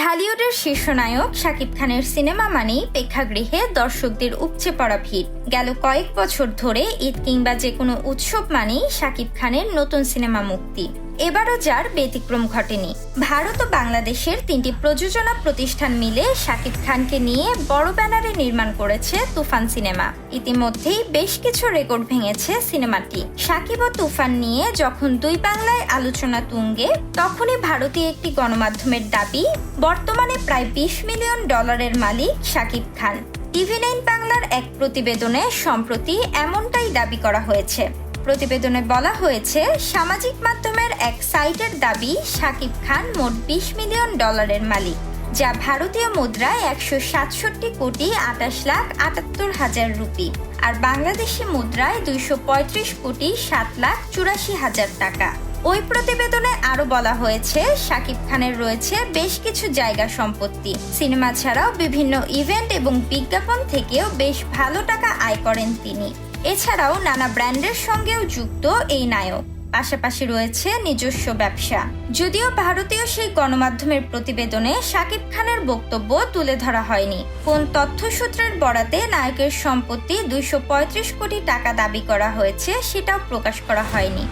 ঢালিউডের শীর্ষ নায়ক শাকিব খানের সিনেমা মানেই প্রেক্ষাগৃহে দর্শকদের উপচে পড়া ভিড়। গেল কয়েক বছর ধরে ঈদ কিংবা যে কোনো উৎসব মানেই শাকিব খানের নতুন সিনেমা মুক্তি। এবারও যার ব্যতিক্রম ঘটেনি। ভারত ও বাংলাদেশের তিনটি প্রযোজনা প্রতিষ্ঠান মিলে শাকিব খানকে নিয়ে বড় ব্যানারে নির্মাণ করেছে তুফান সিনেমা। ইতিমধ্যেই বেশ কিছু রেকর্ড ভেঙেছে সিনেমাটি। শাকিব ও তুফান নিয়ে যখন দুই বাংলায় আলোচনা তুঙ্গে, তখনই ভারতীয় একটি গণমাধ্যমের দাবি, বর্তমানে প্রায় বিশ মিলিয়ন ডলারের মালিক শাকিব খান। টিভি নাইন বাংলার এক প্রতিবেদনে সম্প্রতি এমনটাই দাবি করা হয়েছে। প্রতিবেদনে বলা হয়েছে, সামাজিক মাধ্যমের এক সাইটের দাবি শাকিব খান মোট বিশ মিলিয়ন ডলারের মালিক, যা ভারতীয় মুদ্রায় একশো সাতষট্টি কোটি আটাশ লাখ আটাত্তর হাজার রুপি, আর বাংলাদেশি মুদ্রায় দুইশো পঁয়ত্রিশ কোটি সাত লাখ চুরাশি হাজার টাকা। ওই প্রতিবেদনে আরও বলা হয়েছে শাকিব খানের রয়েছে বেশ কিছু জায়গা সম্পত্তি। সিনেমা ছাড়াও বিভিন্ন ইভেন্ট এবং বিজ্ঞাপন থেকেও বেশ ভালো টাকা আয় করেন তিনি। এছাড়াও নানা ব্র্যান্ডের সঙ্গেও যুক্ত এই নায়ক। পাশাপাশি রয়েছে নিজস্ব ব্যবসা। যদিও ভারতীয় সেই গণমাধ্যমের প্রতিবেদনে শাকিব খানের বক্তব্য তুলে ধরা হয়নি। কোন তথ্যসূত্রের বরাতে নায়কের সম্পত্তি দুইশ পঁয়ত্রিশ কোটি টাকা দাবি করা হয়েছে সেটাও প্রকাশ করা হয়নি।